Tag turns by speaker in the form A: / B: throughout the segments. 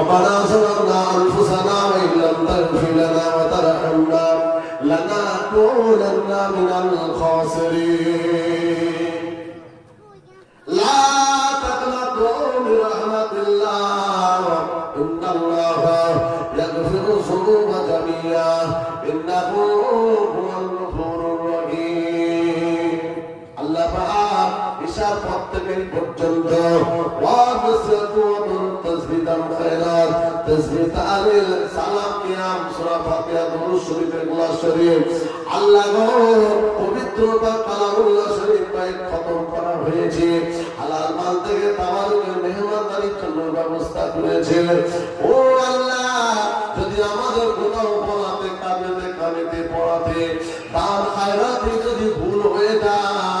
A: ربنا ظلمنا أنفسنا وإن لم تغفر لنا وترحمنا لنكونن من الخاسرين لا تقنطوا من رحمة الله إن الله يغفر الذنوب جميعا إنه هو الغفور الرحيم আল্লাহ পাক ঈশার পর থেকে এই পর্যন্ত ওয়াবসাতু তাসবিদান খায়রাত তাসবিহ তাহলিল, সালাম কিয়াম সূরা ফাতিহা, দুরূদ শরীফ এগুলা শরীফ। আল্লাহ গো, পবিত্রতা, কালামুল্লাহ শরীফ পাই খতম করা হয়েছে। হালাল মাল থেকে তাবারুকের মেহমানদারির জন্য ব্যবস্থা করেছে। ও আল্লাহ, যদি আমাদের কোথাও পড়াতে কামেতে কামেতে পড়াতে দান খায়রাতে যদি ভুল হয়ে যায়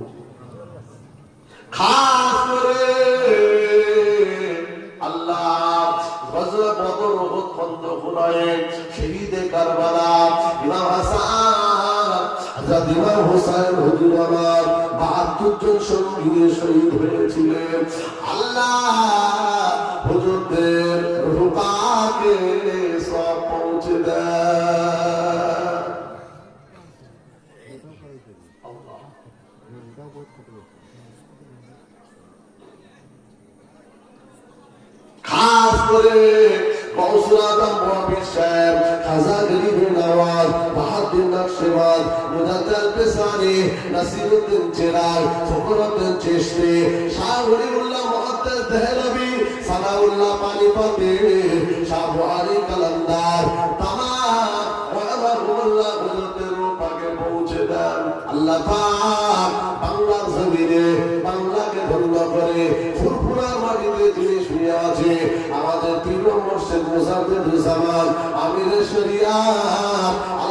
A: আল্লাহ গজরা বদর উহুদ খন্দক হুনাইন শহীদে কারবালা ইমাম হাসান, হযরত ইমাম হুসাইন হুজুর আমার 72 জন সঙ্গী শহীদ হয়েছিলেন। আল্লাহ হুজুরদের রূপাকে সব পৌঁছে দেয় বাহাদুর নকশেবাদ মুজাদ্দাল পেসানি, নাসিরুদ্দিন চেরাগ ফখরুদ্দিন চিশতি শাহ ওলিউল্লাহ দেহলভি সানাউল্লাহ পানিপতি, শাহ বুহারি কালান্দার তামাম রাহমাহুল্লাহ হুজুরদের রূপাকে পৌঁছে দেন। আল্লাহ পাক বাংলার জমিনে বাংলাকে ধন্য করে ফুরফুরার মাটিতে যিনি শুয়ে আছে, আমাদের মুসাদ্দিদুজ্জামান আমির শরিয়াত আলা হযরত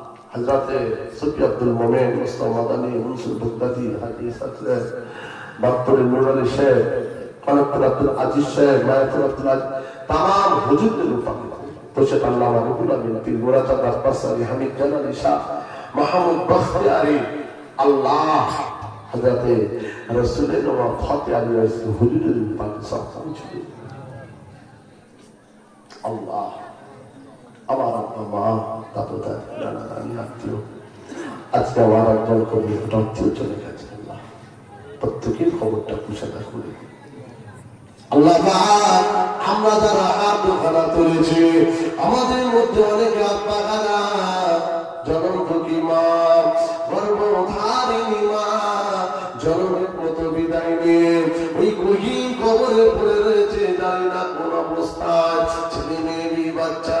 A: হজরতে সুফি আব্দুল মোমেন মুস্তফা মাদানী, মনসুর বুগদাদি, হাজি সাতলে, বাক্তরি নুর আলী শেখ কনকপুর আব্দুল আজিজ শেখ মায়াপুর আব্দুল আজিজ তাম হুজুরদের রূপাকে প্রশেত আল্লাহ রহুল আমিন পীর মুরাদ আব্বাস আলী হামিদ জালালি শাহ, মাহমুদ বখতিয়ারি আল্লাহ। হজরতে রসুলের নবাব ফতে আলী রাসুল হুজুরের রূপাকে সব আল্লাহ। আমার আব্বা, মা, দাদু আত্মীয়। আজকে আমার একজন কবি আত্মীয় চলে গেছে প্রত্যেকের খবরটা কুশাদা করে। ওই রয়েছে ছেলে মেয়ে, বাচ্চা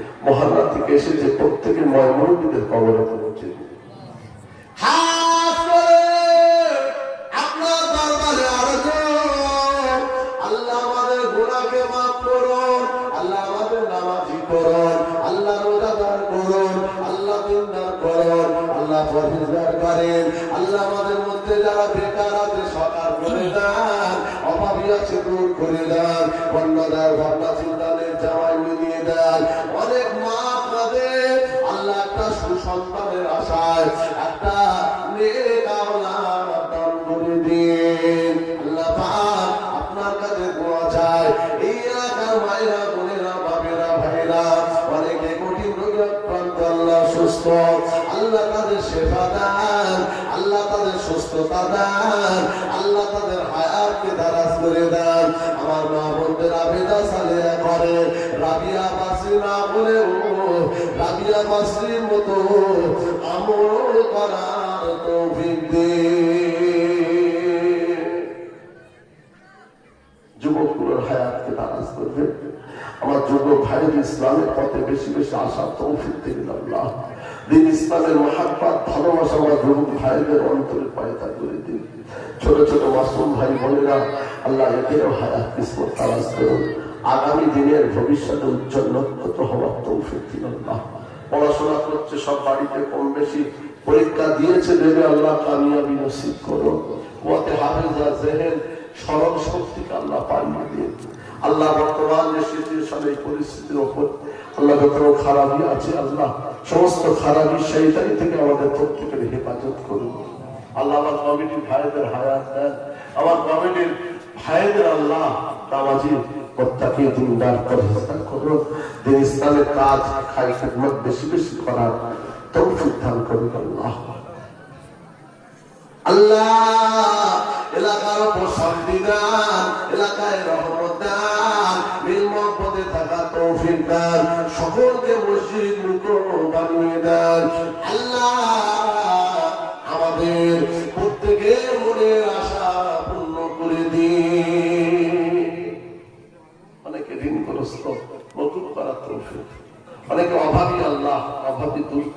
A: মহল্লা থেকে এসেছে প্রত্যেকে ময়মনবীদের কবরে পৌঁছে করেন, আল্লাহ আমাদের মধ্যে করে অভাবী আছে দূর করে দেন অন্যদার ভাবনা চিন্তা জামাই মিলিয়ে দেন। অনেক মা আপনাদের আল্লাহ একটা সুসন্তানের আশায় একটা নেক রাবিয়া বাসি না বলে ও রাবিয়া বাসির মতো আমল করার তৌফিক দে। আমার যুবক ভাইয়ের ইসলামের পথে বেশি বেশি আশা তৌফিক দিন আল্লাহ দিন ইসলামের মহাব্বাত, ভালোবাসা আমার যুবক ভাইদের অন্তরে পয়দা করে দিন। ছোট ছোট মাসুম ভাই বোনেরা, আল্লাহ এদেরও হায়াত কিসমত তালাশ করুন। আগামী দিনের ভবিষ্যতে উজ্জ্বল নক্ষত্র হওয়ার তৌফিক পড়াশোনা করছে, সব বাড়িতে কম বেশি পরীক্ষা দিয়েছে দেবে আল্লাহ কামিয়াবি নসিব করো। ওয়াতে হাফেজা জেহেন স্মরণ শক্তিকে আল্লাহ পাইয়ে দিন। আল্লাহ বর্তমান যে সিচুয়েশন, এই পরিস্থিতির ওপর আল্লাহ যত খারাপই আছে, আল্লাহ সমস্ত খারাপই সেইটাই থেকে আমাদের প্রত্যেকের হেফাজত করুন। আল্লাহ আমার কমিটির ভাইদের হায়াত দেন, আমার কমিটির ভাইদের আল্লাহ নামাজি এলাকার এলাকায় থাকা সকলকে মসজিদ মুখো বানিয়ে দেন। আল্লাহ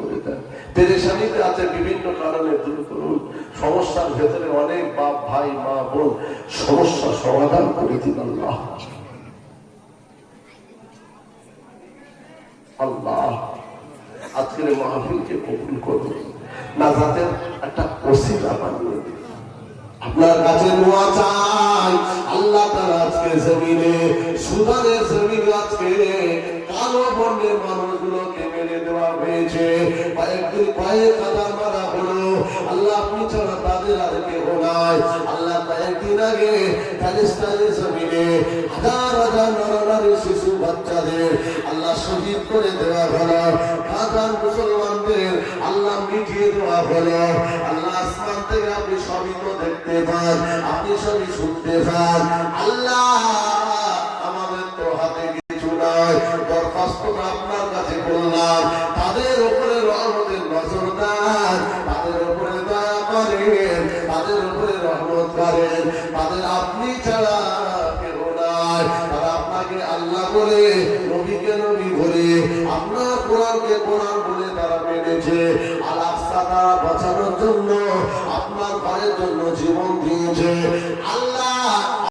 A: করে দেন পেরেশানিতে আছে বিভিন্ন কারণে দূর করুন। সমস্যার ভেতরে অনেক বাপ, ভাই, মা, বোন সমস্যা সমাধান করে দিন আল্লাহ। আল্লাহ, আজকের মাহফিলকে কবুল একটা বানিয়ে আপনার কাছে দোয়া চাই। আল্লাহ আজকে জমিনে, সুদানের জমিনে আজকে কালো বর্ণের মানুষগুলোকে মেরে দেওয়া হয়েছে। কয়েকদিন কয়েক হাজার মারা হলো। আল্লাহ আপনি ছাড়া তাদের আর কেউ নাই। আল্লাহ কয়েকদিন আগে প্যালেস্টাইনের জমিনে হাজার হাজার নরনারী শিশু বাচ্চাদের আল্লাহ শহীদ করে দেওয়া হলো। হাজার মুসলমানদের আল্লাহ মিটিয়ে দেওয়া হলো। আল্লাহ আসমান থেকে আপনি সবই তো দেখতে পান, আপনি সবই শুনতে পান। আল্লাহ তাদের আপনি ছাড়া কেউ নাই। তারা আপনাকে আল্লাহ বলে, নবীকে নবী বলে, আপনার কোরআনকে কোরআন বলে তারা মেনেছে। আর আস্থা তারা বাঁচানোর জন্য, আপনার ঘরের জন্য জীবন দিয়েছে। আল্লাহ